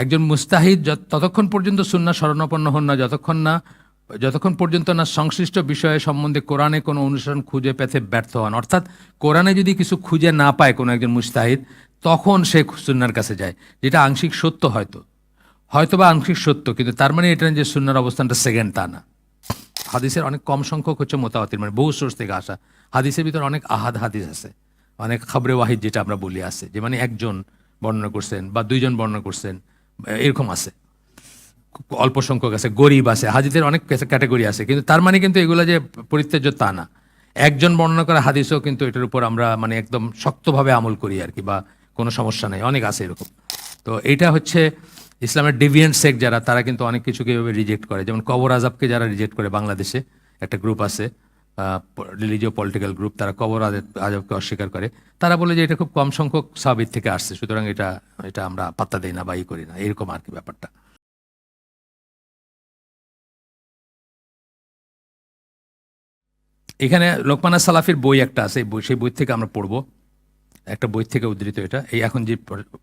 একজন মুস্তাহিদ ততক্ষণ পর্যন্ত সুন্না শরণাপন্ন হন না, যতক্ষণ না, যতক্ষণ পর্যন্ত না সংশ্লিষ্ট বিষয়ে সম্বন্ধে কোরআনে কোনো অনুসরণ খুঁজে পেতে ব্যর্থ হন। অর্থাৎ কোরআনে যদি কিছু খুঁজে না পায় কোনো একজন মুস্তাহিদ, তখন সে সুন্নার কাছে যায়, যেটা আংশিক সত্য হয়তো। হয়তো বা আংশিক সত্য, কিন্তু তার মানে এটা যে সুন্নার অবস্থানটা সেকেন্ড তা না। হাদিসের অনেক কম সংখ্যক হচ্ছে মোতাবাতির মানে বহু সোর্স থেকে আসা। হাদিসের ভিতর অনেক আহাদ হাদিস আছে অনেক খাবরে ওয়াহিদ যেটা আমরা বলি আছে, যে মানে একজন বর্ণনা করছেন বা দুইজন বর্ণনা করছেন। এরকম আছে। অল্প সংখ্যক আছে, গরিব আছে, হাদিসের অনেক ক্যাটাগরি আছে, কিন্তু তার মানে কিন্তু এগুলো যে পরিত্যাজ্য তা না। একজন বর্ণনা করা হাদিসও কিন্তু এটার উপর আমরা মানে একদম শক্তভাবে আমল করি আর কি, বা কোনো সমস্যা নেই, অনেক আছে এরকম। তো এটা হচ্ছে ইসলামের ডিভিয়েন্ট সেক যারা, তারা কিন্তু অনেক কিছুকে এভাবে রিজেক্ট করে। যেমন কবর আজাবকে যারা রিজেক্ট করে বাংলাদেশে, একটা গ্রুপ আছে রিলিজিও পলিটিক্যাল গ্রুপ তারা কবর আজাব- আজাবকে অস্বীকার করে। তারা বলে যে এটা খুব কম সংখ্যক সাবিত থেকে আসছে, সুতরাং এটা এটা আমরা পাত্তা দিই না বা ই করি না, এরকম আর কি ব্যাপারটা। এখানে লোকমানা সালাফির বই একটা আছে বই- সেই বই থেকে আমরা পড়ব। একটা বই থেকে উদ্ধৃত এটা, এই এখন যে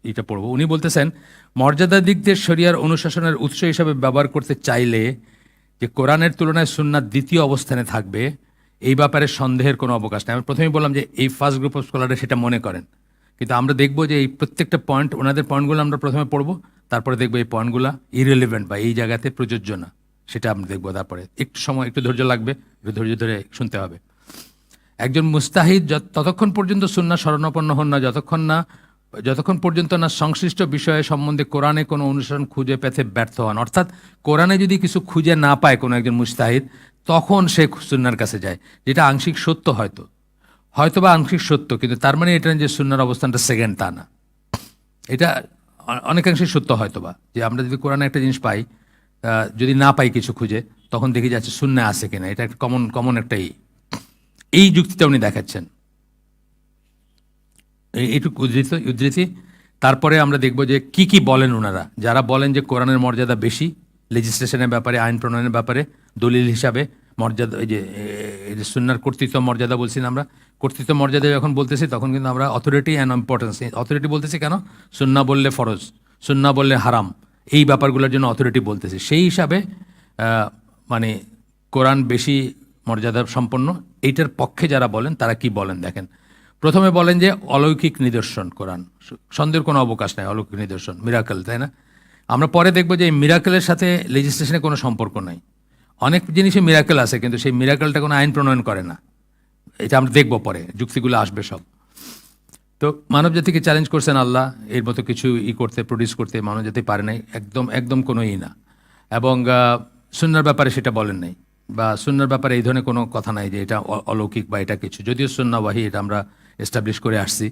এটা পড়ব। উনি বলতেছেন, মর্যাদা দিক দিয়ে শরিয়ার অনুশাসনের উৎস হিসাবে ব্যবহার করতে চাইলে যে কোরআনের তুলনায় সুন্নাত দ্বিতীয় অবস্থানে থাকবে এই ব্যাপারে সন্দেহের কোনো অবকাশ নেই। আমি প্রথমেই বললাম যে এই ফার্স্ট গ্রুপ অফ স্কলাররা সেটা মনে করেন। কিন্তু আমরা দেখব যে এই প্রত্যেকটা পয়েন্ট ওনাদের পয়েন্টগুলো আমরা প্রথমে পড়ব, তারপরে দেখব এই পয়েন্টগুলো ইরেলিভেন্ট বা এই জায়গাতে প্রযোজ্য না। সেটা আমরা দেখব তারপরে। একটু সময়, একটু ধৈর্য লাগবে, একটু ধৈর্য ধরে শুনতে হবে। একজন মুস্তাহিদ ততক্ষণ পর্যন্ত সুন্না শরণাপন্ন হন না, যতক্ষণ না যতক্ষণ পর্যন্ত না সংশ্লিষ্ট বিষয়ে সম্বন্ধে কোরআনে কোনো অনুসরণ খুঁজে পেতে ব্যর্থ হন। অর্থাৎ কোরআনে যদি কিছু খুঁজে না পায় কোনো একজন মুস্তাহিদ তখন সে সুন্নার কাছে যায়, যেটা আংশিক সত্য হয়তো। হয়তো বা আংশিক সত্য, কিন্তু তার মানে এটা যে সুন্নার অবস্থানটা সেকেন্ড তা না। এটা অনেকাংশে সত্য হয়তো বা যে আমরা যদি কোরআনে একটা জিনিস পাই যদি না পাই কিছু খুঁজে, তখন দেখি যাচ্ছে শূন্য আছে কিনা। এটা একটা কমন কমন একটা। এই যুক্তিটা উনি দেখাচ্ছেন। এই- এইটুকু উদ্ধৃত, উদ্ধৃতি। তারপরে আমরা দেখব যে কি কি বলেন ওনারা যারা বলেন যে কোরআনের মর্যাদা বেশি লেজিসলেশনের ব্যাপারে, আইন প্রণয়নের ব্যাপারে, দলিল হিসাবে মর্যাদা, এই যে সুন্নার কর্তৃত্ব মর্যাদা বলছি না আমরা, কর্তৃত্ব মর্যাদা যখন বলতেছি তখন কিন্তু আমরা অথরিটি অ্যান্ড ইম্পর্টেন্স অথরিটি বলতেছি কেন? সুন্না বললে ফরজ, সুন্না বললে হারাম, এই ব্যাপারগুলোর জন্য অথরিটি বলতেছি। সেই হিসাবে মানে কোরআন বেশি মর্যাদা সম্পন্ন, এইটার পক্ষে যারা বলেন তারা কি বলেন দেখেন। প্রথমে বলেন যে অলৌকিক নিদর্শন কোরআন সন্দেহের কোনো অবকাশ নাই অলৌকিক নিদর্শন মিরাকেল তাই না? আমরা পরে দেখব যে এই মিরাকেলের সাথে লেজিসলেশনের কোনো সম্পর্ক নাই। অনেক জিনিসে মিরাকেল আছে, কিন্তু সেই মিরাকেলটা কোনো আইন প্রণয়ন করে না। এটা আমরা দেখব পরে, যুক্তিগুলো আসবে সব। তো মানব জাতিকে চ্যালেঞ্জ করছেন আল্লাহ, এর মতো কিছু ই করতে প্রডিউস করতে মানব জাতি পারে নাই, একদম একদম কোনো ই না। এবং সুন্নার ব্যাপারে সেটা বলেন নাই। বা সুন্নার ব্যাপারে এই ধরনের কোনো কথা নাই যে এটা অলৌকিক বা এটা কিছু। যদিও সুন্না ওয়াহি, এটা আমরা এস্টাবলিশ করে আসছি।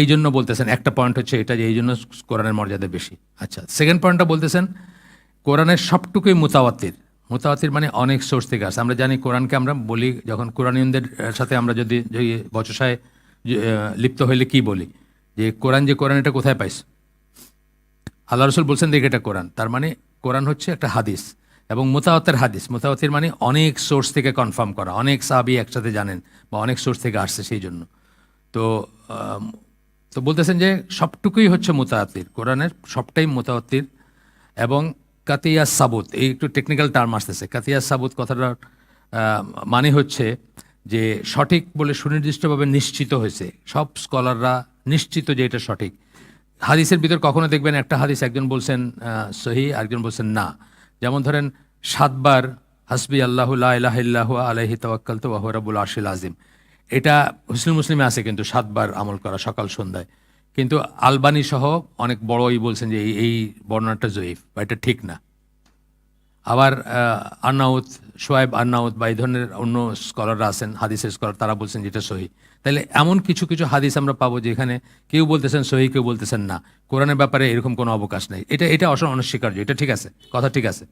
এই জন্য বলতেছেন, একটা পয়েন্ট হচ্ছে এটা যে এই জন্য কোরআনের মর্যাদা বেশি। আচ্ছা সেকেন্ড পয়েন্টটা বলতেছেন, কোরআনের সবটুকুই মুতাওয়াতির মুতাওয়াতির মানে অনেক সোর্স থেকে আসে। আমরা জানি কোরআনকে আমরা বলি, যখন কোরআনীয়দের সাথে আমরা যদি বচসায় লিপ্ত হইলে কি বলি? যে কোরআন যে কোরআন, এটা কোথায় পাইস? আল্লাহ রসুল বলছেন, দেখে এটা কোরআন। তার মানে কোরআন হচ্ছে একটা হাদিস এবং মোতাওয়াতের হাদিস। মোতাওয়াতের মানে অনেক সোর্স থেকে কনফার্ম করা। অনেক সাহাবি একসাথে জানেন বা অনেক সোর্স থেকে আসছে সেই জন্য। তো তো বলতেছেন যে সবটুকুই হচ্ছে মোতায়াতির কোরআনের সবটাই মোতায়াতির এবং কাতিয়া সাবুত, এই একটু টেকনিক্যাল টার্ম আসতেছে। কাতিয়া সাবুত কথাটার মানে হচ্ছে যে সঠিক বলে সুনির্দিষ্টভাবে নিশ্চিত হয়েছে। সব স্কলাররা নিশ্চিত যে এটা সঠিক। হাদিসের ভিতর কখনো দেখবেন একটা হাদিস, একজন বলছেন সহি, আরেকজন বলছেন না। যেমন ধরেন, সাতবার, হাসবি আল্লাহ আলহি তওয়াক্কাল তো ওয়াহরাবুল আশিল আজিম এটা হুসনুল মুসলিমে আছে কিন্তু সাতবার আমল করা সকাল সন্ধ্যায়। কিন্তু আলবানি সহ অনেক বড়ই বলছেন যে এই বর্ণনাটা জয়ীফ, বা এটা ঠিক না। আবার আন্নাউত সোয়েব আন্নাউত বা এই ধরনের অন্য স্কলাররা আছেন, হাদিসের স্কলার, তারা বলছেন যেটা সহি। তাহলে এমন কিছু কিছু হাদিস আমরা পাবো যেখানে কেউ বলতেছেন সহি, কেউ বলতেছেন না। কোরআনের ব্যাপারে এরকম কোনো অবকাশ নেই। এটা এটা অনস্বীকার্য, এটা ঠিক আছে, কথা ঠিক আছে।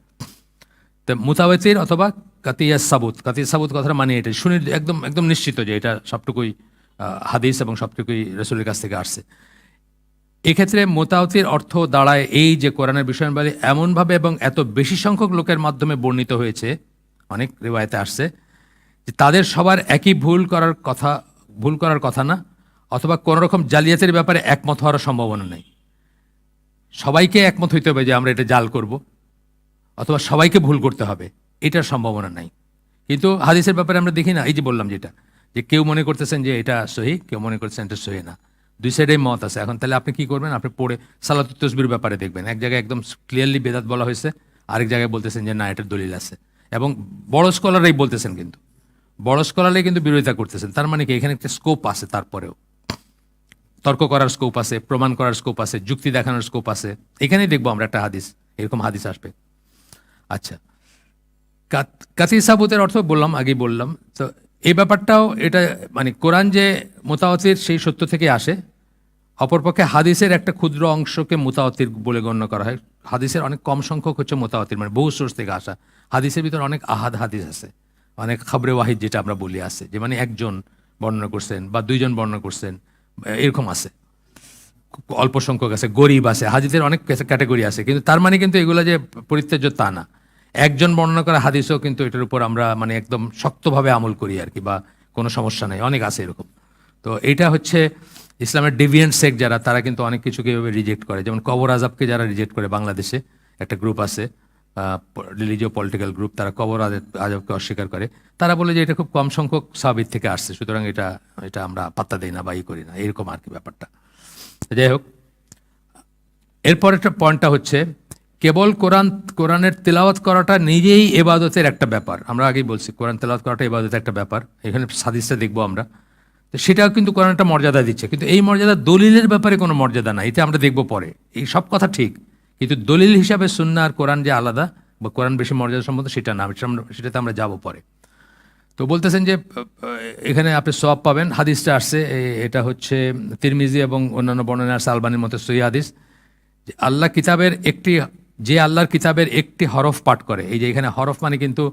তো মুতাওয়াতির অথবা কাতিয়া সাবুত। কাতিয়া সাবুত কথাটা মানে এটা শুনি একদম একদম নিশ্চিত যে এটা সবটুকুই হাদিস এবং সবটুকুই রসুলের কাছ থেকে আসছে। এক্ষেত্রে মোতাওতির অর্থ দাঁড়ায় এই যে কোরআনের বিষয়াবলী এমনভাবে এবং এত বেশি সংখ্যক লোকের মাধ্যমে বর্ণিত হয়েছে, অনেক রেওয়ায়তে আসছে, যে তাদের সবার একই ভুল করার কথা, ভুল করার কথা না, অথবা কোনো রকম জালিয়াতের ব্যাপারে একমত হওয়ার সম্ভাবনা নেই। সবাইকে একমত হইতে হবে যে আমরা এটা জাল করব। অথবা সবাইকে ভুল করতে হবে, এটার সম্ভাবনা নাই। কিন্তু হাদিসের ব্যাপারে আমরা দেখি না, এই যে বললাম যেটা, যে কেউ মনে করতেছেন যে এটা সহি, কেউ মনে করতেছেন এটা সহি না। দুই সাইডেই মত আছে। এখন তাহলে আপনি কি করবেন? আপনি পড়ে সালাত তসবির ব্যাপারে দেখবেন। এক জায়গায় একদম ক্লিয়ারলি বেদাত বলা হয়েছে, আরেক জায়গায় বলতেছেন যে না, এটার দলিল আছে। এবং বড় স্কলারাই বলতেছেন কিন্তু। বড় স্কলাররাই কিন্তু বিরোধিতা করতেছেন। তার মানে কি? এখানে একটা স্কোপ আছে তারপরেও। তর্ক করার স্কোপ আছে, প্রমাণ করার স্কোপ আছে, যুক্তি দেখানোর স্কোপ আছে। এখানেই দেখব আমরা একটা হাদিস, এরকম হাদিস আসবে। আচ্ছা। কাত- সাবুতের অর্থ বললাম, আগেই বললাম। তো এই ব্যাপারটাও এটা মানে কোরআন যে মোতাওয়াতির সেই সত্য থেকে আসে, অপরপক্ষে হাদিসের একটা ক্ষুদ্র অংশকে মোতাওয়াতির বলে গণ্য করা হয়। হাদিসের অনেক কম সংখ্যক হচ্ছে মোতাওয়াতির মানে বহু সোর্স থেকে আসা। হাদিসের ভিতরে অনেক আহাদ হাদিস আছে, অনেক খাবরে ওয়াহিদ যেটা আমরা বলি আছে, যে মানে একজন বর্ণনা করছেন বা দুইজন বর্ণনা করছেন, এরকম আছে। অল্প সংখ্যক আছে, গরিব আছে, হাদিসের অনেক ক্যাটাগরি আছে, কিন্তু তার মানে কিন্তু এগুলো যে পরিত্যাজ্য তা না। একজন বর্ণনা করা হাদিসও কিন্তু এটার উপর আমরা মানে একদম শক্তভাবে আমল করি আর কি, বা কোনো সমস্যা নেই, অনেক আছে এরকম। তো এটা হচ্ছে ইসলামের ডিভিয়েন্ট সেক যারা, তারা কিন্তু অনেক কিছুকে এভাবে রিজেক্ট করে। যেমন কবর আজাবকে যারা রিজেক্ট করে বাংলাদেশে, একটা গ্রুপ আছে রিলিজিও পলিটিক্যাল গ্রুপ তারা কবর আজাব- আজাবকে অস্বীকার করে। তারা বলে যে এটা খুব কম সংখ্যক সাবিত থেকে আসছে, সুতরাং এটা এটা আমরা পাত্তা দিই না বা ই করি না, এরকম আর কি ব্যাপারটা। যাই হোক এরপর একটা পয়েন্টটা হচ্ছে কেবল কোরআন, কোরআনের তেলাওয়াত করাটা নিজেই এবাদতের একটা ব্যাপার। আমরা আগেই বলছি, কোরআন তেলাওয়াত করাটা এবাদতের একটা ব্যাপার। এখানে সাদিসটা দেখব আমরা। তো সেটাও কিন্তু কোরআন একটা মর্যাদা দিচ্ছে। কিন্তু এই মর্যাদা দলিলের ব্যাপারে কোনো মর্যাদা নাই। এটা আমরা দেখব পরে। এই সব কথা ঠিক। কিন্তু দলিল হিসাবে সুন্না আর কোরআন যে আলাদা বা কোরআন বেশি মর্যাদা সম্বন্ধে সেটা না সেটাতে আমরা যাব পরে। তো বলতেছেন যে, এখানে আপনি সব পাবেন। হাদিসটা আসছে এটা হচ্ছে তিরমিজি এবং অন্যান্য বর্ণনার সালবানির মতো সই হাদিস। আল্লাহ কিতাবের একটি যে আল্লাহর কিতাবের একটি হরফ পাঠ করে, এই যে এখানে হরফ মানে কিন্তু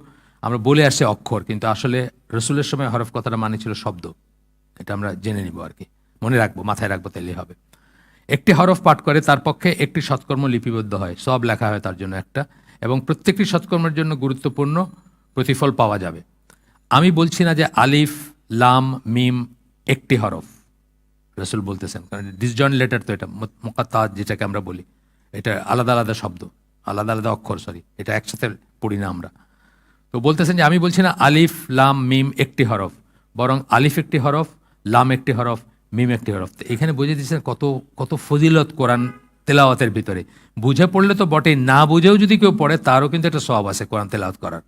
আমরা বলে আসছে অক্ষর, কিন্তু আসলে রসুলের সময় হরফ কথাটা মানে ছিল শব্দ। এটা আমরা জেনে নিব আর কি। মনে রাখব, মাথায় রাখব তাইলেই হবে। একটি হরফ পাঠ করে, তার পক্ষে একটি সৎকর্ম লিপিবদ্ধ হয়, সব লেখা হয় তার জন্য একটা, এবং প্রত্যেকটি সৎকর্মের জন্য গুরুত্বপূর্ণ প্রতিফল পাওয়া যাবে। আমি বলছি না যে আলিফ, লাম, মিম, একটি হরফ। রসুল বলতেছেন, কারণ ডিসজয়েন্ট লেটার তো এটা মোকাত্তাজ যেটাকে আমরা বলি। এটা আলাদা আলাদা শব্দ, আলাদা আলাদা অক্ষর সরি এটা একসাথে পড়ি না আমরা। তো বলতেছেন যে আমি বলছি না আলিফ, লাম, মিম একটি হরফ, বরং আলিফ একটি হরফ, লাম একটি হরফ, মিম একটি হরফ। এখানে বুঝে দিচ্ছেন কত কত ফজিলত কোরআন তেলাওয়াতের ভিতরে। বুঝে পড়লে তো বটেই, না বুঝেও যদি কেউ পড়ে, তারও কিন্তু একটা সব আছে কোরআন তেলাওয়াত করার।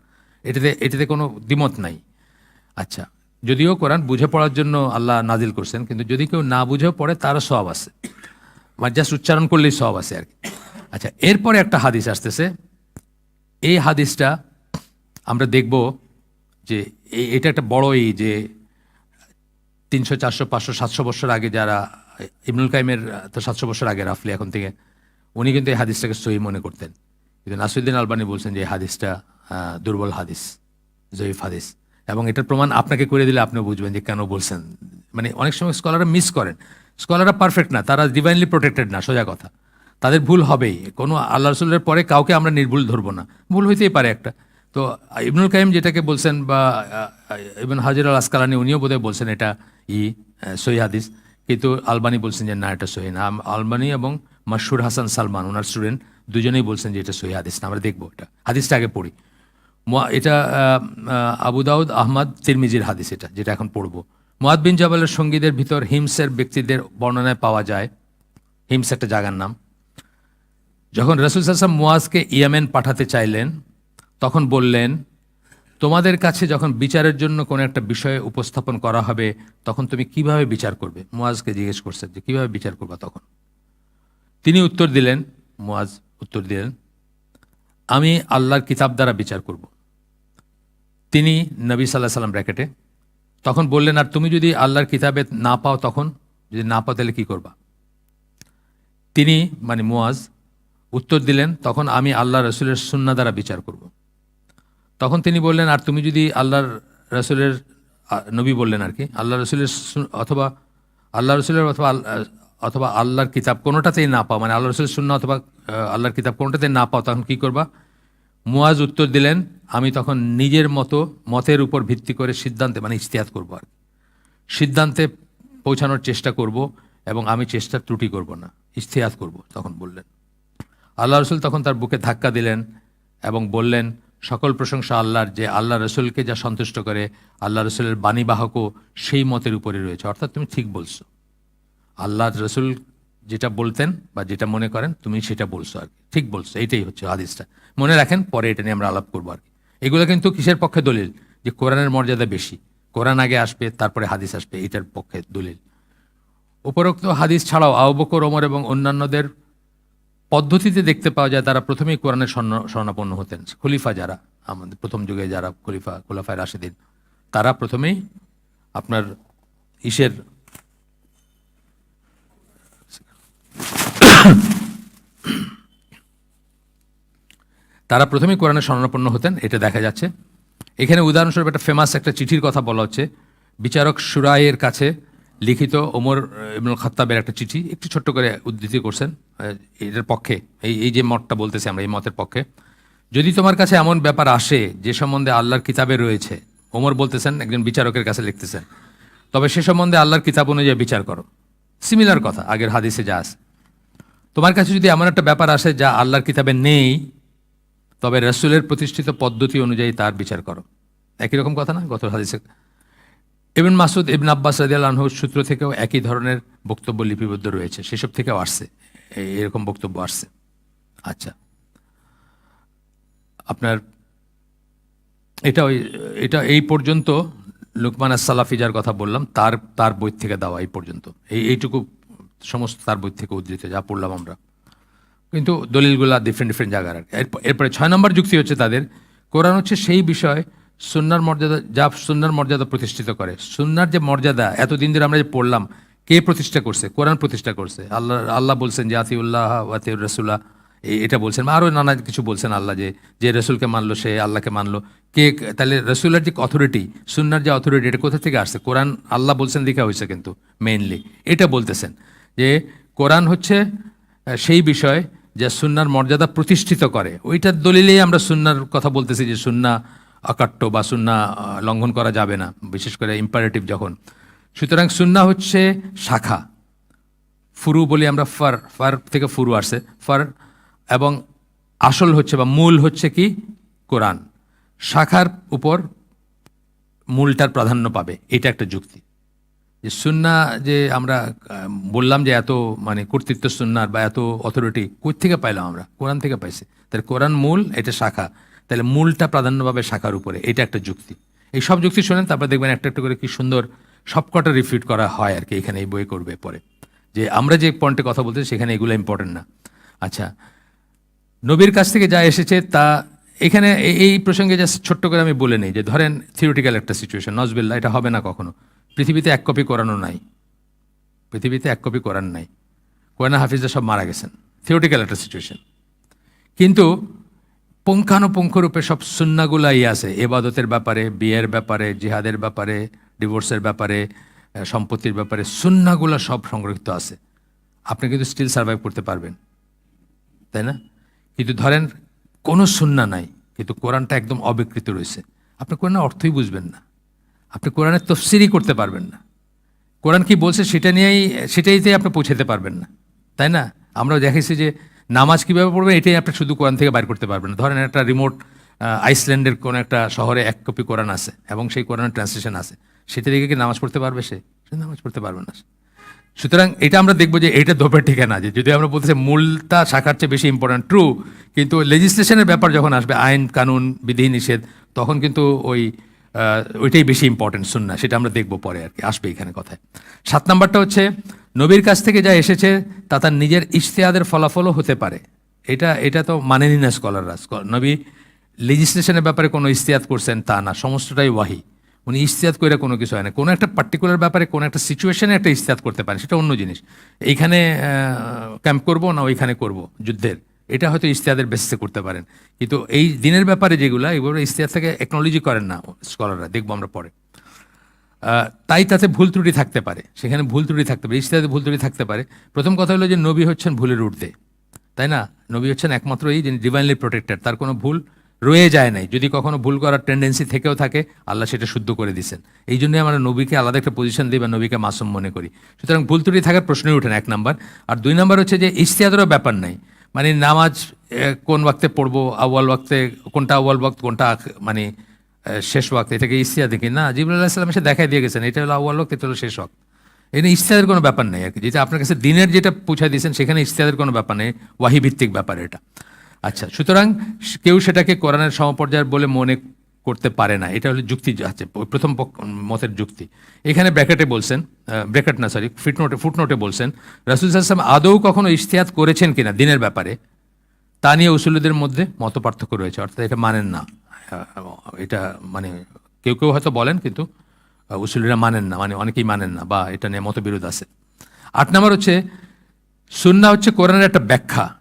এটাতে এটাতে কোনো দ্বিমত নাই। আচ্ছা যদিও কোরআন বুঝে পড়ার জন্য আল্লাহ নাজিল করছেন, কিন্তু যদি কেউ না বুঝেও পড়ে, তারও সব আছে। জাস্ট উচ্চারণ করলেই সব আছে আর কি। আচ্ছা এরপরে একটা হাদিস আসতেছে। এই হাদিসটা আমরা দেখব যে এটা একটা বড় এই যে তিনশো, চারশো, পাঁচশো, সাতশো বছর আগে যারা, ইবনুল কাইমের, তো সাতশো বছর আগে রাফলি, এখন থেকে উনি কিন্তু এই হাদিসটাকে সহি মনে করতেন। কিন্তু নাসিরুদ্দিন আলবানি বলছেন যে এই হাদিসটা দুর্বল হাদিস, জয়ীফ হাদিস। এবং এটার প্রমাণ আপনাকে করে দিলে আপনিও বুঝবেন যে কেন বলছেন মানে অনেক সময় স্কলাররা মিস করেন। স্কলাররা পারফেক্ট না, তারা ডিভাইনলি প্রোটেক্টেড না, সোজা কথা। তাদের ভুল হবেই। কোনো আল্লাহ রসুলের পরে কাউকে আমরা নির্ভুল ধরবো না। ভুল হইতেই পারে একটা। তো ইবনুল কাইম যেটাকে বলছেন বা ইবন হাজির আল আসকালানি উনিও বোধহয় বলছেন এটা ই সহি হাদিস। কিন্তু আলবানি বলছেন যে, না, এটা সহি না। আলবানি এবং মাসুর হাসান সালমান ওনার স্টুডেন্ট দুজনেই বলছেন যে, এটা সহি হাদিস না। আমরা দেখব এটা। হাদিসটা আগে পড়ি। এটা আবু দাউদ, আহমদ, তিরমিজির হাদিস এটা, যেটা এখন পড়ব। মুয়াদ বিন জাবালের সঙ্গীদের ভিতর হিমসের ব্যক্তিদের বর্ণনায় পাওয়া যায়। হিমস একটা জায়গার নাম। যখন রসুল সাল্লাম মুয়াজকে ইয়ামেন পাঠাতে চাইলেন, তখন বললেন, তোমাদের কাছে যখন বিচারের জন্য কোনো একটা বিষয়ে উপস্থাপন করা হবে, তখন তুমি কীভাবে বিচার করবে? মুয়াজকে জিজ্ঞেস করছে যে, কীভাবে বিচার করবা তখন? তিনি উত্তর দিলেন, মুয়াজ উত্তর দিলেন, আমি আল্লাহর কিতাব দ্বারা বিচার করব। তিনি নবী সাল্লাহ সাল্লাম ব্র্যাকেটে তখন বললেন, আর তুমি যদি আল্লাহর কিতাবে না পাও তখন, যদি না পাও তাহলে কী করবা? তিনি মানে মুয়াজ, উত্তর দিলেন, তখন আমি আল্লাহ রসুলের সুন্না দ্বারা বিচার করব। তখন তিনি বললেন, আর তুমি যদি আল্লাহর রসুলের নবী বললেন আর কি, আল্লাহ রসুলের অথবা আল্লাহ রসুলের অথবা অথবা আল্লাহর কিতাব কোনোটাতেই না পাও মানে আল্লাহ রসুলের সুন্না অথবা আল্লাহর কিতাব কোনোটাতেই না পাও, তখন কি করবা? মুয়াজ উত্তর দিলেন আমি তখন নিজের মতো মতের উপর ভিত্তি করে সিদ্ধান্তে মানে ইস্তেহাত করব আর সিদ্ধান্তে পৌঁছানোর চেষ্টা করব এবং আমি চেষ্টা ত্রুটি করব না ইস্তেহাত করব, তখন বললেন। আল্লাহ রসুল তখন তার বুকে ধাক্কা দিলেন এবং বললেন, সকল প্রশংসা আল্লাহর, যে আল্লাহ রসুলকে যা সন্তুষ্ট করে, আল্লাহ রসুলের বাণীবাহকও সেই মতের উপরে রয়েছে। অর্থাৎ তুমি ঠিক বলছো। আল্লাহ রসুল যেটা বলতেন বা যেটা মনে করেন, তুমি সেটা বলছো আর কি। ঠিক বলছো, এইটাই হচ্ছে হাদিসটা। মনে রাখেন, পরে এটা নিয়ে আমরা আলাপ করব আর কি। এগুলো কিন্তু কিসের পক্ষে দলিল? যে কোরআনের মর্যাদা বেশি। কোরআন আগে আসবে, তারপরে হাদিস আসবে, এটার পক্ষে দলিল। উপরোক্ত হাদিস ছাড়াও আবকর ওমর এবং অন্যান্যদের পদ্ধতিতে দেখতে পাওয়া যায়, তারা প্রথমেই কোরআনের স্বর্ণ- স্বর্ণাপন্ন হতেন। খলিফা যারা, আমাদের প্রথম যুগে যারা খলিফা, খোলাফায় রাশেদিন, তারা প্রথমেই আপনার ইসের তারা প্রথমেই কোরআনে স্বর্ণাপন্ন হতেন, এটা দেখা যাচ্ছে। এখানে উদাহরণস্বরূপ একটা ফেমাস একটা চিঠির কথা বলা হচ্ছে। বিচারক সুরাইয়ের কাছে লিখিত ওমর ইবনুল খাত্তাবের একটা চিঠি, একটু ছোট্ট করে উদ্ধৃতি করছেন এটার পক্ষে, এই এই যে মতটা বলতেছি আমরা, এই মতের পক্ষে। যদি তোমার কাছে এমন ব্যাপার আসে যে সম্বন্ধে আল্লাহর কিতাবে রয়েছে, ওমর বলতেছেন, একজন বিচারকের কাছে লিখতেছেন, তবে সে সম্বন্ধে আল্লাহর কিতাব অনুযায়ী বিচার করো। সিমিলার কথা, আগের হাদিসে যা আছে। তোমার কাছে যদি এমন একটা ব্যাপার আসে যা আল্লাহর কিতাবে নেই তবে রসুলের প্রতিষ্ঠিত পদ্ধতি অনুযায়ী তার বিচার করো। একই রকম কথা না? গত হাদিসে। ইবন মাসুদ ইবন আব্বাস রাদিয়াল আনহুর সূত্র থেকেও একই ধরনের বক্তব্য লিপিবদ্ধ রয়েছে। সেসব থেকেও আসছে। এরকম বক্তব্য আসছে। আচ্ছা। আপনার এটা ওই, এটা এই পর্যন্ত লুকমান সালাফি যার কথা বললাম, তার তার বই থেকে দেওয়া এই পর্যন্ত। এই, এইটুকু সমস্ত তার বই থেকে উদ্ধৃত, যা পড়লাম আমরা। কিন্তু দলিলগুলা ডিফারেন্ট ডিফারেন্ট জায়গার। এরপরে ছয় নম্বর যুক্তি হচ্ছে তাদের, কোরআন হচ্ছে সেই বিষয় সুন্নার মর্যাদা, যা সুন্নার মর্যাদা প্রতিষ্ঠিত করে। সুন্নার যে মর্যাদা, এতদিন ধরে আমরা যে পড়লাম, কে প্রতিষ্ঠা করছে? কোরআন প্রতিষ্ঠা করছে। আল্লাহ আল্লাহ বলছেন যে, আতিউল্লাহ ওয়াতিউর রসুল্লাহ এটা বলছেন। আরও নানা কিছু বলছেন আল্লাহ যে যে রসুলকে মানলো, সে আল্লাহকে মানলো। কে, তাহলে রসুলের যে অথরিটি সুন্নার যে অথরিটি এটা কোথা থেকে আসছে? কোরআন আল্লাহ বলছেন দেখা হয়েছে কিন্তু মেইনলি এটা বলতেছেন যে, কোরআন হচ্ছে সেই বিষয় যা সুন্নার মর্যাদা প্রতিষ্ঠিত করে। ওইটার দলিলেই আমরা সুন্নার কথা বলতেছি যে সুন্না অকাট্য বা সুন্না লঙ্ঘন করা যাবে না, বিশেষ করে ইম্পারেটিভ যখন। সুতরাং সুন্না হচ্ছে শাখা। ফুরু বলি আমরা ফার ফার থেকে ফুরু আসছে, ফার, এবং আসল হচ্ছে বা মূল হচ্ছে কি? কোরআন। শাখার উপর মূলটার প্রাধান্য পাবে, এটা একটা যুক্তি। যে সুন্না যে আমরা বললাম যে এত মানে কর্তৃত্ব সুন্নার বা এত অথরিটি কই থেকে পাইলাম আমরা? কোরআন থেকে পাইছি। তাহলে কোরআন মূল, এটা শাখা। তাহলে মূলটা প্রাধান্যভাবে শাখার উপরে, এটা একটা যুক্তি। এই সব যুক্তি শোনেন, তারপরে দেখবেন একটা একটা করে কি সুন্দর সবকটা রিফিট করা হয় আর কি, এখানে এই বই করবে পরে। যে আমরা যে পয়েন্টে কথা বলতে সেখানে এগুলো ইম্পর্টেন্ট না। আচ্ছা নবীর কাছ থেকে যা এসেছে তা এখানে এই প্রসঙ্গে জাস্ট ছোট্ট করে আমি বলে নিই। যে ধরেন থিওরিটিক্যাল একটা সিচুয়েশন নজবিল্লা এটা হবে না কখনো। পৃথিবীতে এক কপি করানো নাই। পৃথিবীতে এক কপি করান নাই। কোরআন হাফিজরা সব মারা গেছেন। থিওরিটিক্যাল একটা সিচুয়েশন কিন্তু পুঙ্খানুপুঙ্খরূপে সব সুন্নাগুলাই আছে। এবাদতের ব্যাপারে, বিয়ের ব্যাপারে, জিহাদের ব্যাপারে, ডিভোর্সের ব্যাপারে সম্পত্তির ব্যাপারে সুন্নাগুলা সব সংরক্ষিত আছে। আপনি কিন্তু স্টিল সার্ভাইভ করতে পারবেন। তাই না? কিন্তু ধরেন কোনো সুন্না নাই। কিন্তু কোরআনটা একদম অবিকৃত রয়েছে। আপনি কোরআনের অর্থই বুঝবেন না। আপনি কোরআনের তফসিরই করতে পারবেন না। কোরআন কি বলছে সেটা নিয়েই, সেটাইতে আপনি পৌঁছাতে পারবেন না। তাই না? আমরা দেখেছি যে নামাজ কীভাবে পড়বেন এটাই আপনি শুধু কোরআন থেকে বাইর করতে পারবেন না। ধরেন একটা রিমোট আইসল্যান্ডের কোনো একটা শহরে এক কপি কোরআন আছে এবং সেই কোরআনের ট্রান্সলেশন আছে। সেটা দেখে কি নামাজ পড়তে পারবে সে? সে নামাজ পড়তে পারবে না। সুতরাং এটা আমরা দেখব যে এটা দোপের ঠিকানা যে যদি আমরা বলতেছি মূলটা শাখার চেয়ে বেশি ইম্পর্ট্যান্ট ট্রু কিন্তু লেজিসলেশনের ব্যাপার যখন আসবে, আইন, কানুন বিধি নিষেধ তখন কিন্তু ওই ওইটাই বেশি ইম্পর্টেন্ট শুননা সেটা আমরা দেখব পরে আর কি, আসবে এখানে কথায়। সাত নাম্বারটা হচ্ছে, নবীর কাছ থেকে যা এসেছে, তা তার নিজের ইশতেহাদের ফলাফলও হতে পারে। এটা এটা তো মানেনি না স্কলাররা। নবী লেজিসলেশনের ব্যাপারে কোনো ইশতেহাত করছেন তা না, সমস্তটাই ওয়াহি। উনি ইস্তেহাদ করে কোনো কিছু হয় না। কোনো একটা পার্টিকুলার ব্যাপারে, কোনো একটা সিচুয়েশনে একটা ইস্তেহাদ করতে পারেন সেটা অন্য জিনিস। এইখানে ক্যাম্প করব না ওইখানে করব, যুদ্ধের? এটা হয়তো ইস্তেহাদের বেসিসে করতে পারেন। কিন্তু এই দিনের ব্যাপারে যেগুলো, এগুলো ইস্তেহাদ থেকে একনোলজি করেন না স্কলাররা দেখব আমরা পরে। তাই তাতে ভুল ত্রুটি থাকতে পারে। সেখানে ভুল ত্রুটি থাকতে পারে ইস্তেহাদে ভুল ত্রুটি থাকতে পারে। প্রথম কথা হলো যে নবী হচ্ছেন ভুলের ঊর্ধ্বে, তাই না? নবী হচ্ছেন একমাত্র এই ডিভাইনলি প্রোটেক্টেড তার কোনো ভুল রয়ে যায় নাই। যদি কখনো ভুল করার টেন্ডেন্সি থেকেও থাকে, আল্লাহ সেটা শুদ্ধ করে দিচ্ছেন এই জন্যই আমরা নবীকে আলাদা একটা পজিশন দিই বা নবীকে মাসুম মনে করি। সুতরাং ভুল ত্রুটি থাকার প্রশ্নই ওঠে না, এক নাম্বার। আর দুই নাম্বার হচ্ছে যে ইশতেহাদেরও ব্যাপার নাই। মানে নামাজ কোন ওয়াক্তে পড়ব, আউয়াল ওয়াক্তে, কোনটা আউয়াল ওয়াক্ত, কোনটা মানে শেষ ওয়াক্ত, এটাকে ইস্তিয়া দেখি। না জিবুল আলাহিসাল্লাম এসে দেখাই দিয়ে গেছেন, এটা হলো আউয়াল ওয়াক্ত, এটা হলো শেষ ওয়াক্ত। এটা ইস্তিয়াদের কোনো ব্যাপার নেই আর কি, যেটা আপনার কাছে দিনের যেটা পৌঁছায় দিয়েছেন, সেখানে ইস্তিয়াদের কোনো ব্যাপার নেই, ওয়াহিভিত্তিক ব্যাপার এটা। আচ্ছা সুতরাং, কেউ সেটাকে কোরআনের সমপর্যায়ের বলে মনে করতে পারে না। এটা হলো যুক্তি আছে প্রথম পক্ষ- মতের যুক্তি। এখানে ব্র্যাকেটে বলছেন ব্র্যাকেট না সরি ফিটনোটে ফুটনোটে বলছেন, রাসুল সাল্লাম আদৌ কখনো ইশতিয়াত করেছেন কিনা দিনের ব্যাপারে? তা নিয়ে উসুলুদের মধ্যে মত পার্থক্য রয়েছে, অর্থাৎ এটা মানেন না। এটা মানে কেউ কেউ হয়তো বলেন, কিন্তু উসুলিরা মানেন না মানে অনেকেই মানেন না, বা এটা নিয়ে মতবিরোধ আছে। আট নম্বর হচ্ছে সুন্না হচ্ছে কোরআনের একটা ব্যাখ্যা।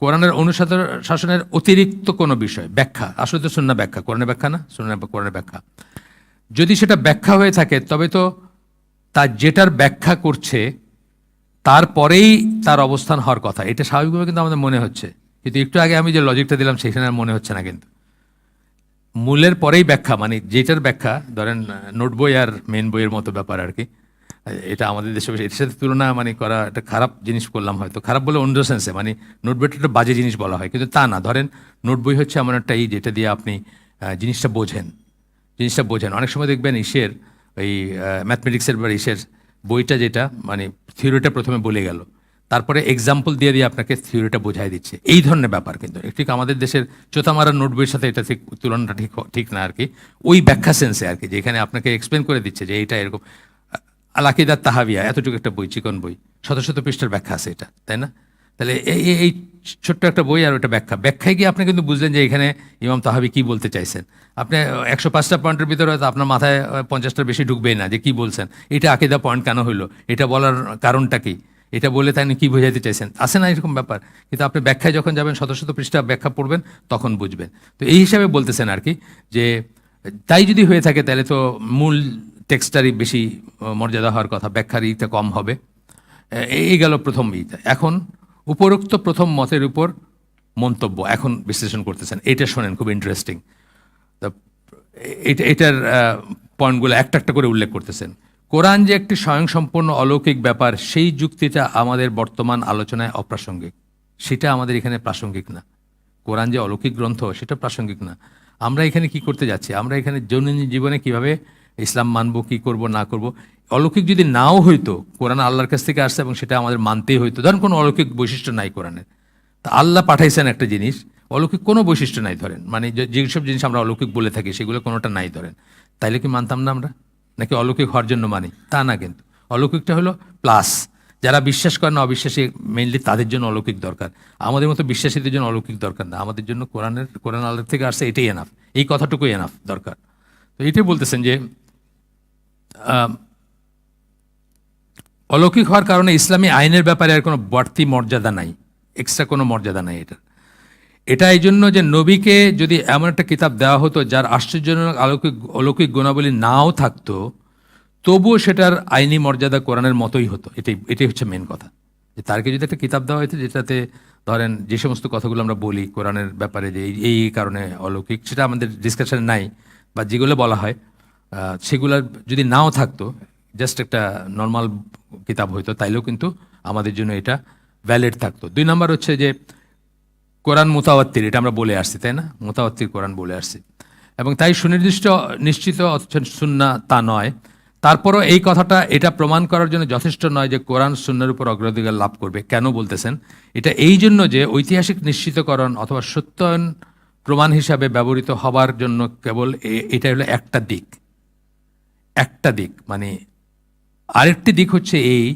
কোরআনের অনুসাদর শাসনের অতিরিক্ত কোনো বিষয়, ব্যাখ্যা। আসলে তো সুন্না ব্যাখ্যা। কোরআনের ব্যাখ্যা না? সুন্না কোরআনের ব্যাখ্যা। যদি সেটা ব্যাখ্যা হয়ে থাকে, তবে তো তার যেটার ব্যাখ্যা করছে, তারপরেই তার অবস্থান হওয়ার কথা। এটা স্বাভাবিকভাবে কিন্তু আমাদের মনে হচ্ছে। কিন্তু একটু আগে আমি যে লজিকটা দিলাম সেখানে আর মনে হচ্ছে না কিন্তু। মূলের পরেই ব্যাখ্যা মানে যেটার ব্যাখ্যা, ধরেন নোট বই আর মেন বইয়ের মতো ব্যাপার আর কি। এটা আমাদের দেশে এর সাথে তুলনা মানে করা একটা খারাপ জিনিস করলাম হয়তো। খারাপ বলে অন্য সেন্সে মানে নোট বইটা একটা বাজে জিনিস বলা হয়। কিন্তু তা না। ধরেন নোট বই হচ্ছে এমন একটা ই যেটা দিয়ে আপনি জিনিসটা বোঝেন। জিনিসটা বোঝেন। অনেক সময় দেখবেন ইসের ওই ম্যাথমেটিক্সের বা ইসের বইটা যেটা মানে থিওরিটা প্রথমে বলে গেল। তারপরে এক্সাম্পল দিয়ে দিয়ে আপনাকে থিওরিটা বোঝাই দিচ্ছে। এই ধরনের ব্যাপার কিন্তু। ঠিক আমাদের দেশের চোতামারা নোট বইয়ের সাথে এটা ঠিক, তুলনাটা ঠিক ঠিক না আর কি। ওই ব্যাখ্যা সেন্সে আর কি, যেখানে আপনাকে এক্সপ্লেন করে দিচ্ছে যে এইটা এরকম। আলাকিদার তাহাবিয়া, এতটুকু একটা বই, চিকন বই, শত শত পৃষ্ঠার ব্যাখ্যা আছে এটা, তাই না? তাহলে এই, এই- ছোট্ট একটা বই আর ওটা ব্যাখ্যা। ব্যাখ্যায় গিয়ে আপনি কিন্তু বুঝলেন যে এখানে ইমাম তাহাবি কি বলতে চাইছেন। আপনি একশো পাঁচটা পয়েন্টের ভিতরে হয়তো আপনার মাথায় পঞ্চাশটার বেশি ঢুকবেই না যে কি বলছেন। এটা আকিদা পয়েন্ট কেন হইল? এটা বলার কারণটা কি? এটা বলে তাই কি বোঝাতে চাইছেন? আছে না এরকম ব্যাপার? কিন্তু আপনি ব্যাখ্যায় যখন যাবেন, শত শত পৃষ্ঠা ব্যাখ্যা পড়বেন, তখন বুঝবেন। তো এই হিসাবে বলতেছেন আর কি যে, তাই যদি হয়ে থাকে তাহলে তো মূল টেক্সটারই বেশি মর্যাদা হওয়ার কথা ব্যাখ্যার ইটা কম হবে। এই গেল প্রথম ইটা এখন উপরোক্ত প্রথম মতের উপর মন্তব্য এখন বিশ্লেষণ করতেছেন। এটা শোনেন, খুব ইন্টারেস্টিং এটা এটার পয়েন্টগুলো একটা একটা করে উল্লেখ করতেছেন। কোরআন যে একটি স্বয়ংসম্পূর্ণ অলৌকিক ব্যাপার, সেই যুক্তিটা আমাদের বর্তমান আলোচনায় অপ্রাসঙ্গিক। সেটা আমাদের এখানে প্রাসঙ্গিক না। কোরআন যে অলৌকিক গ্রন্থ, সেটা প্রাসঙ্গিক না। আমরা এখানে কি করতে যাচ্ছি? আমরা এখানে দৈনন্দিন জীবনে কীভাবে ইসলাম মানবো, কি করব, না করব। অলৌকিক যদি নাও হইতো, কোরআন আল্লাহর কাছ থেকে আসছে এবং সেটা আমাদের মানতেই হইতো, ধরেন কোনো অলৌকিক বৈশিষ্ট্য নাই কোরআনের। তা আল্লাহ পাঠাইছেন একটা জিনিস, অলৌকিক কোনো বৈশিষ্ট্য নাই ধরেন। মানে যেসব জিনিস আমরা অলৌকিক বলে থাকি, সেগুলো কোনোটা নাই ধরেন। তাইলে কি মানতাম না আমরা? নাকি অলৌকিক হওয়ার জন্য মানি? তা না কিন্তু। অলৌকিকটা হলো প্লাস যারা বিশ্বাস করে না, অবিশ্বাসী মেনলি তাদের জন্য অলৌকিক দরকার। আমাদের মতো বিশ্বাসীদের জন্য অলৌকিক দরকার না। আমাদের জন্য কোরআনের, কোরআন আল্লাহ থেকে আসছে, এটাই এনাফ এই কথাটুকুই এনাফ দরকার। তো এটাই বলতেছেন যে অলৌকিক হওয়ার কারণে ইসলামী আইনের ব্যাপারে আর কোনো বাড়তি মর্যাদা নাই এক্সট্রা কোনো মর্যাদা নাই এটা এটা এই জন্য যে নবীকে যদি এমন একটা কিতাব দেওয়া হতো যার আশ্চর্যজনক অলৌকিক অলৌকিক গুণাবলী নাও থাকতো, তবুও সেটার আইনি মর্যাদা কোরআনের মতোই হতো। এটাই এটাই হচ্ছে মেন কথা। যে তারকে যদি একটা কিতাব দেওয়া হতো যেটাতে ধরেন যে সমস্ত কথাগুলো আমরা বলি কোরআনের ব্যাপারে যে এই কারণে অলৌকিক, সেটা আমাদের ডিসকাশনে নাই, বা যেগুলো বলা হয় আহ, সেগুলো যদি নাও থাকতো জাস্ট একটা নর্মাল কিতাব হইতো তাইলেও কিন্তু আমাদের জন্য এটা ভ্যালিড থাকতো। দুই নাম্বার হচ্ছে যে কোরআন মোতাবাত্তির এটা আমরা বলে আসছি তাই না? মোতাবাত্তির কোরআন বলে আসছি। এবং তাই সুনির্দিষ্ট নিশ্চিত অথচ সুন্না তা নয়। তারপরও এই কথাটা এটা প্রমাণ করার জন্য যথেষ্ট নয় যে কোরআন সুন্নার উপর অগ্রাধিকার লাভ করবে। কেন বলতেছেন? এটা এই জন্য যে ঐতিহাসিক নিশ্চিতকরণ অথবা সত্যায়ন প্রমাণ হিসাবে ব্যবহৃত হবার জন্য কেবল এটা হলো একটা দিক। একটা দিক মানে আরেকটি দিক হচ্ছে এই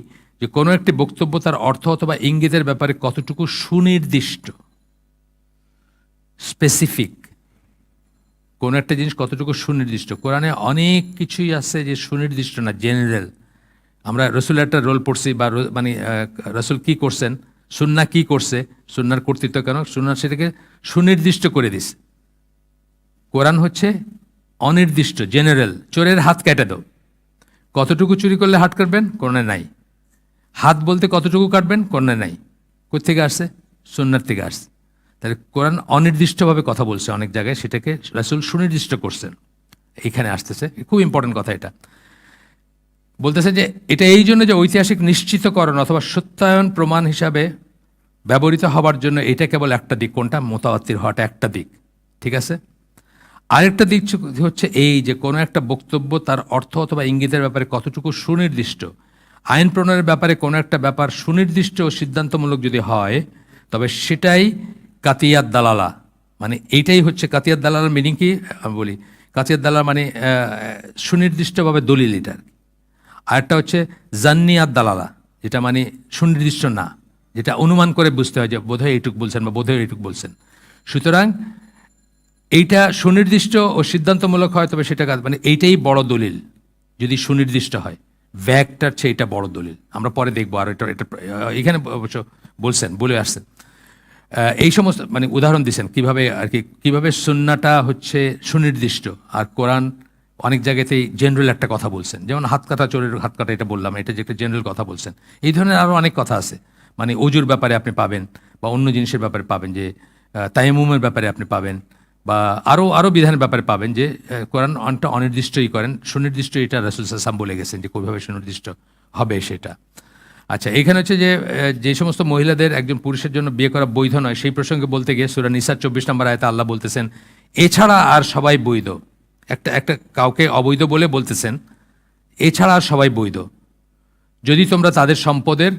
যে কোনো একটি বক্তব্য তার অর্থ অথবা ইঙ্গিতের ব্যাপারে কতটুকু সুনির্দিষ্ট স্পেসিফিক কোনো একটা জিনিস কতটুকু সুনির্দিষ্ট। কোরআনে অনেক কিছুই আছে যে সুনির্দিষ্ট না জেনারেল আমরা রসুল একটা রোল পড়ছি বা মানে রসুল কি করছেন সুন্না কি করছে সুন্নার কর্তৃত্ব কেন সুন্না সেটাকে সুনির্দিষ্ট করে দিছে। কোরআন হচ্ছে অনির্দিষ্ট জেনারেল চোরের হাত কেটে দাও। কতটুকু চুরি করলে হাত কাটবেন? কোরআনে নাই। হাত বলতে কতটুকু কাটবেন? কোরআনে নাই। কোথেকে আসছে? সুন্নার থেকে আসছে। তাহলে কোরআন অনির্দিষ্টভাবে কথা বলছে অনেক জায়গায়, সেটাকে রাসুল সুনির্দিষ্ট করছেন। এইখানে আসতেছে। খুব ইম্পর্টেন্ট কথা এটা। বলতেছে যে, এটা এই জন্য যে ঐতিহাসিক নিশ্চিতকরণ অথবা সত্যায়ন প্রমাণ হিসাবে ব্যবহৃত হবার জন্য এটা কেবল একটা দিক, কোনটা? মোতাবাত্তির হওয়াটা একটা দিক। ঠিক আছে? আরেকটা দিক হচ্ছে এই যে কোনো একটা বক্তব্য তার অর্থ অথবা ইঙ্গিতের ব্যাপারে কতটুকু সুনির্দিষ্ট, আইন প্রণয়নের ব্যাপারে কোনো একটা ব্যাপার সুনির্দিষ্ট ও সিদ্ধান্তমূলক যদি হয়, তবে সেটাই কাতিয়াত দালালা। মানে এইটাই হচ্ছে কাতিয়াত দালালার মিনিং কি? আমি বলি কাতিয়াত দালাল মানে সুনির্দিষ্টভাবে দলিল এটার। আরেকটা হচ্ছে জান্নিয়াত দালালা, যেটা মানে সুনির্দিষ্ট না, যেটা অনুমান করে বুঝতে হয় যে বোধহয় এইটুক বলছেন বা বোধহয় এইটুক বলছেন। সুতরাং এইটা সুনির্দিষ্ট ও সিদ্ধান্তমূলক হয়, তবে সেটা কাজ- মানে এইটাই বড় দলিল, যদি সুনির্দিষ্ট হয়। ভ্যাকটার চেয়ে এটা বড় দলিল। আমরা পরে দেখব আর এটা এটা এখানে অবশ্য বলছেন, বলে আসছেন। এই সমস্ত মানে উদাহরণ দিচ্ছেন কীভাবে আর কি, কীভাবে সুন্নাটা হচ্ছে সুনির্দিষ্ট। আর কোরআন অনেক জায়গাতেই জেনারেল একটা কথা বলছেন। যেমন হাত কাটা, চোরের হাত কাটা, এটা বললাম, এটা যে একটা জেনারেল কথা বলছেন। এই ধরনের আরও অনেক কথা আছে। মানে অজুর ব্যাপারে আপনি পাবেন, বা অন্য জিনিসের ব্যাপারে পাবেন, যে তাইমুমের ব্যাপারে আপনি পাবেন। বা আরও আরও বিধানের ব্যাপারে পাবেন যে কোরআন অনটা অনির্দিষ্টই করেন। সুনির্দিষ্ট এটা রসুল সাসাম বলে গেছেন যে, কীভাবে সুনির্দিষ্ট হবে সেটা। আচ্ছা এখানে হচ্ছে যে যে সমস্ত মহিলাদের একজন পুরুষের জন্য বিয়ে করা বৈধ নয়, সেই প্রসঙ্গে বলতে গিয়ে সুরা নিসার চব্বিশ নম্বর আয়তে আল্লাহ বলতেছেন, এছাড়া আর সবাই বৈধ। একটা একটা কাউকে অবৈধ বলে বলতেছেন, এছাড়া আর সবাই বৈধ। যদি তোমরা তাদের সম্পদের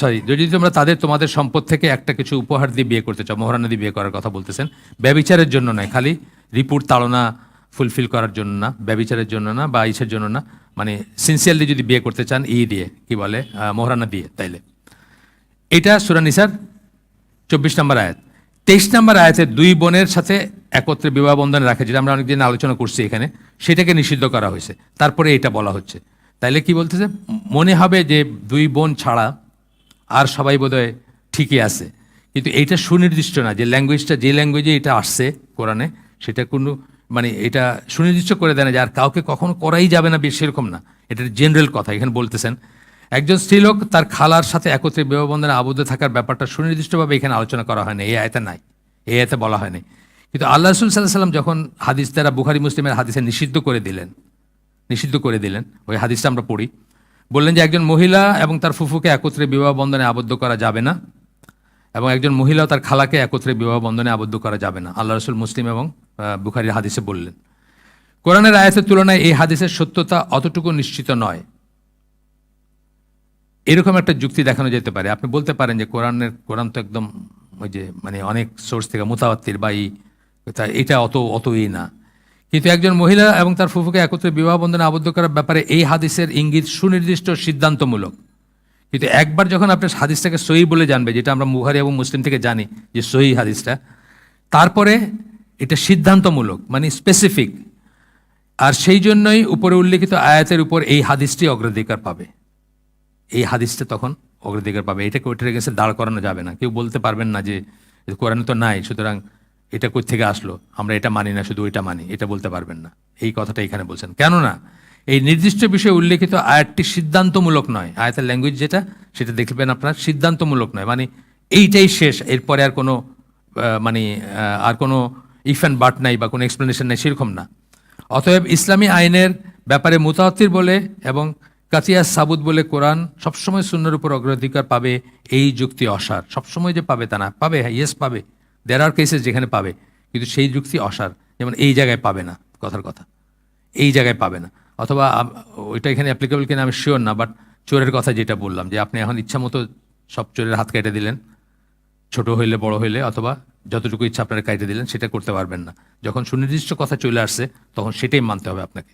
সরি যদি তোমরা তাদের, তোমাদের সম্পদ থেকে একটা কিছু উপহার দিয়ে বিয়ে করতে চাও, মহারানা দিয়ে বিয়ে করার কথা বলতেছেন, ব্যবিচারের জন্য নয়, খালি রিপোর্ট তাড়না ফুলফিল করার জন্য না, ব্যবিচারের জন্য না বা ইসের জন্য না মানে সিনসিয়ারলি যদি বিয়ে করতে চান, ই দিয়ে, কি বলে মহারানা দিয়ে, তাইলে। এটা সুরানিসার চব্বিশ নম্বর আয়াত। তেইশ নম্বর আয়াতে দুই বোনের সাথে একত্রে বিবাহ বন্ধনে রাখে, যেটা আমরা অনেকদিন আলোচনা করছি এখানে, সেটাকে নিষিদ্ধ করা হয়েছে। তারপরে এটা বলা হচ্ছে। তাইলে কি বলতেছে? মনে হবে যে দুই বোন ছাড়া আর সবাই বোধহয় ঠিকই আছে। কিন্তু এইটা সুনির্দিষ্ট না, যে ল্যাঙ্গুয়েজটা যে ল্যাঙ্গুয়েজে এটা আসছে কোরআনে, সেটা কোনো মানে এটা সুনির্দিষ্ট করে দেয় না যে আর কাউকে কখনো করাই যাবে না বেশ সেরকম না। এটা জেনারেল কথা, এখানে বলতেছেন। একজন স্ত্রীলোক তার খালার সাথে একত্রে বিবাহ বন্ধনে আবদ্ধ থাকার ব্যাপারটা সুনির্দিষ্টভাবে এখানে আলোচনা করা হয়নি, এই আয়তে নাই, এই আয়তে বলা হয়নি। কিন্তু আল্লাহ রসুল সাল্লাহ সাল্লাম যখন হাদিস দ্বারা বুখারি মুসলিমের হাদিসে নিষিদ্ধ করে দিলেন, নিষিদ্ধ করে দিলেন, ওই হাদিসটা আমরা পড়ি। বললেন যে একজন মহিলা এবং তার ফুফুকে একত্রে বিবাহ বন্ধনে আবদ্ধ করা যাবে না এবং একজন মহিলা তার খালাকে একত্রে বিবাহ বন্ধনে আবদ্ধ করা যাবে না। আল্লাহ রসুল মুসলিম এবং বুখারির হাদিসে বললেন। কোরআনের আয়াতের তুলনায় এই হাদিসের সত্যতা অতটুকু নিশ্চিত নয়। এরকম একটা যুক্তি দেখানো যেতে পারে। আপনি বলতে পারেন যে কোরআনের, কোরআন তো একদম ওই যে মানে অনেক সোর্স থেকে মোতাবাত্তির বা এই এটা অত, অতই না। কিন্তু একজন মহিলা এবং তার ফুফুকে একত্রে বিবাহ বন্ধনে আবদ্ধ করার ব্যাপারে এই হাদিসের ইঙ্গিত সুনির্দিষ্ট, সিদ্ধান্তমূলক। কিন্তু একবার যখন আপনি হাদিসটাকে সহি বলে জানবে, যেটা আমরা মুহারি এবং মুসলিম থেকে জানি যে সহি হাদিসটা, তারপরে এটা সিদ্ধান্তমূলক মানে স্পেসিফিক আর সেই জন্যই উপরে উল্লেখিত আয়াতের উপর এই হাদিসটি অগ্রাধিকার পাবে। এই হাদিসটা তখন অগ্রাধিকার পাবে। এটাকে ওইটার গেছে দাঁড় করানো যাবে না। কেউ বলতে পারবেন না যে, কোরআনে তো নাই, সুতরাং এটা কোথা থেকে আসলো? আমরা এটা মানি না, শুধু ওইটা মানি। এটা বলতে পারবেন না। এই কথাটা এখানে বলছেন। কেননা, এই নির্দিষ্ট বিষয়ে উল্লেখিত আয়াতটি সিদ্ধান্তমূলক নয়। আয়াতের ল্যাঙ্গুয়েজ যেটা, সেটা দেখবেন আপনার, সিদ্ধান্তমূলক নয়। মানে এইটাই শেষ। এরপরে আর কোনো মানে আর কোনো ইফ অ্যান্ড বাট নাই বা কোনো এক্সপ্লেনেশন নাই, সেরকম না। অতএব ইসলামী আইনের ব্যাপারে মুতাতির বলে এবং কাতিয়া সাবুদ বলে কোরআন সবসময় শূন্যের উপর অগ্রাধিকার পাবে, এই যুক্তি অসার। সবসময় যে পাবে তা না। পাবে হ্যাঁ ইয়েস পাবে। দের আর কেসেস যেখানে পাবে, কিন্তু সেই যুক্তি অসার। যেমন এই জায়গায় পাবে না, কথার কথা। এই জায়গায় পাবে না। অথবা ওইটা এখানে অ্যাপ্লিকেবল কিনা আমি শিওর না বাট চোরের কথা যেটা বললাম, যে আপনি এখন ইচ্ছা মতো সব চোরের হাত কেটে দিলেন। ছোট হইলে, বড় হইলে, অথবা যতটুকু ইচ্ছা আপনারা কাইটে দিলেন, সেটা করতে পারবেন না। যখন সুনির্দিষ্ট কথা চলে আসছে, তখন সেটাই মানতে হবে আপনাকে।